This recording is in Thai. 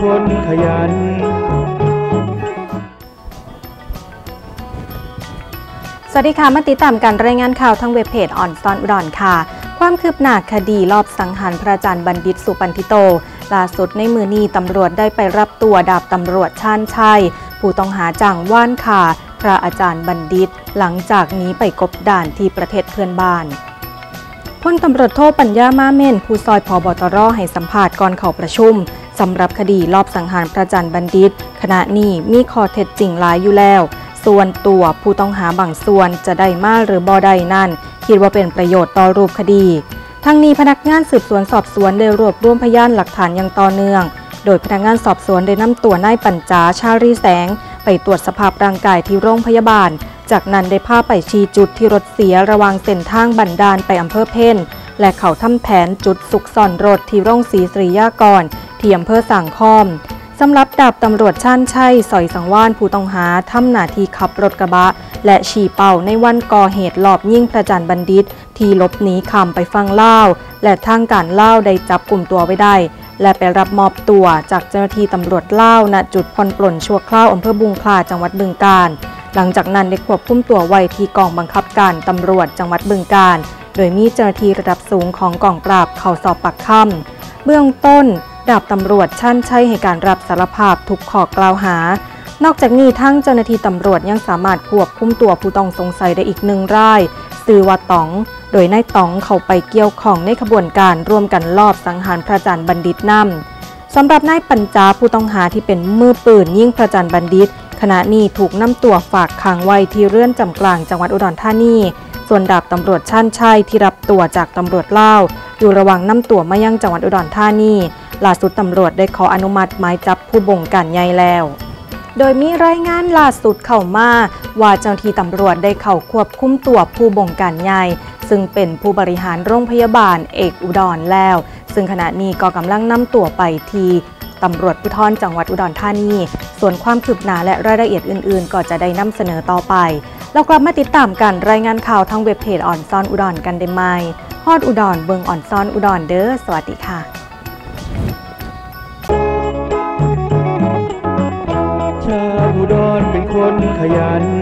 คนขยัน สวัสดีค่ะ มาติดตามการรายงานข่าวทางเว็บเพจอ่อนซอนอุดรค่ะ ความคืบหน้าคดีรอบสังหารพระอาจารย์บัณฑิตสุปันธิโต ล่าสุดในมือนี้ตำรวจได้ไปรับตัวดาบตำรวจชาญชัย ผู้ต้องหาจ้างว่านค่ะ พระอาจารย์บัณฑิต หลังจากหนี้ไปกบด่านที่ประเทศเพื่อนบ้านพลตำรวจโทปัญญามาเม่น ผู้ซอยพอบตรให้สัมภาษณ์ก่อนเข้าประชุม สำหรับคดีรอบสังหารพระอาจารย์บัณฑิต ขณะนี้มีข้อเท็จจริงหลายอยู่แล้ว ส่วนตัวผู้ต้องหาบางส่วนจะได้มาหรือบ่ได้นั่น คิดว่าเป็นประโยชน์ต่อรูปคดี ทั้งนี้พนักงานสืบสวนสอบสวนได้รวบรวมพยานหลักฐานอย่างต่อเนื่อง โดยพนักงานสอบสวนได้นำตัวนายปัญจาชารีแสง ไปตรวจสภาพร่างกายที่โรงพยาบาล จากนั้นได้พาไปชี้จุดที่รถเสียระว่างเส้นทางบันดาลไปอำเภอเพ่นและเขาทำแผนจุดสุกซ่อนรถที่โรงสีสรียากร ที่อำเภอสังคอมสำหรับดาบตำรวจช่านชัยสอยสังวานผู้ต้องหาทำหน้าที่ขับรถกระบะ และฉี่เป่าในวันก่อเหตุหลอบยิ่งพระจันทร์บัณฑิต ที่หลบหนีคำไปฟังเล่า และทางการเล่าได้จับกลุ่มตัวไว้ได้ และไปรับมอบตัวจากเจ้าหน้าที่ตำรวจเล่าณจุดพลปลนชั่วคราวอำเภอบุงคลาจังหวัดบึงกาฬหลังจากนั้นได้ควบคุมตัวไว้ที่กองบังคับการตำรวจจังหวัดบึงกาฬโดยมีเจ้าหน้าที่ระดับสูงของกองปราบเข้าสอบปากคำเบื้องต้น ดาบตำรวจชั่นใช้ให้การรับสารภาพทุกข้อกล่าวหา นอกจากนี้ทั้งเจ้าหน้าที่ตำรวจยังสามารถควบคุมตัวผู้ต้องสงสัยได้อีกหนึ่งรายซือว่าต๋อง โดยนายต๋องเข้าไปเกี่ยวข้องในขบวนการร่วมกันลอบสังหารพระจันทร์บัณฑิตนำสำหรับนายปัญจาผู้ต้องหาที่เป็นมือปืนยิ่งพระจันทร์บัณฑิต ขณะนี้ถูกนำตัวฝากขังไว้ที่เรือนจำกลางจังหวัดอุดรธานีส่วนดาบตำรวจชั่นชัยที่รับตัวจากตำรวจเล่าอยู่ระหว่างนำตัวมายังจังหวัดอุดรธานี ล่าสุดตำรวจได้ขออนุมัติหมายจับผู้บงการใหญ่แล้ว โดยมีรายงานล่าสุดเข้ามาว่าเจ้าหน้าที่ตำรวจได้เข้าควบคุมตัวผู้บงการใหญ่ซึ่งเป็นผู้บริหารโรงพยาบาลเอกอุดรแล้ว ซึ่งขณะนี้ก็กำลังนำตัวไปทีตำรวจภูธรจังหวัดอุดรธานี ส่วนความคืบหน้าและรายละเอียดอื่นๆ ก็จะได้นำเสนอต่อไป เรากลับมาติดตามกันรายงานข่าวทางเว็บเพจอ่อนซ่อนอุดรกันได้ไหมฮอดอุดรเบิงอ่อนซ่อนอุดรเด้อ สวัสดีค่ะ ขยัน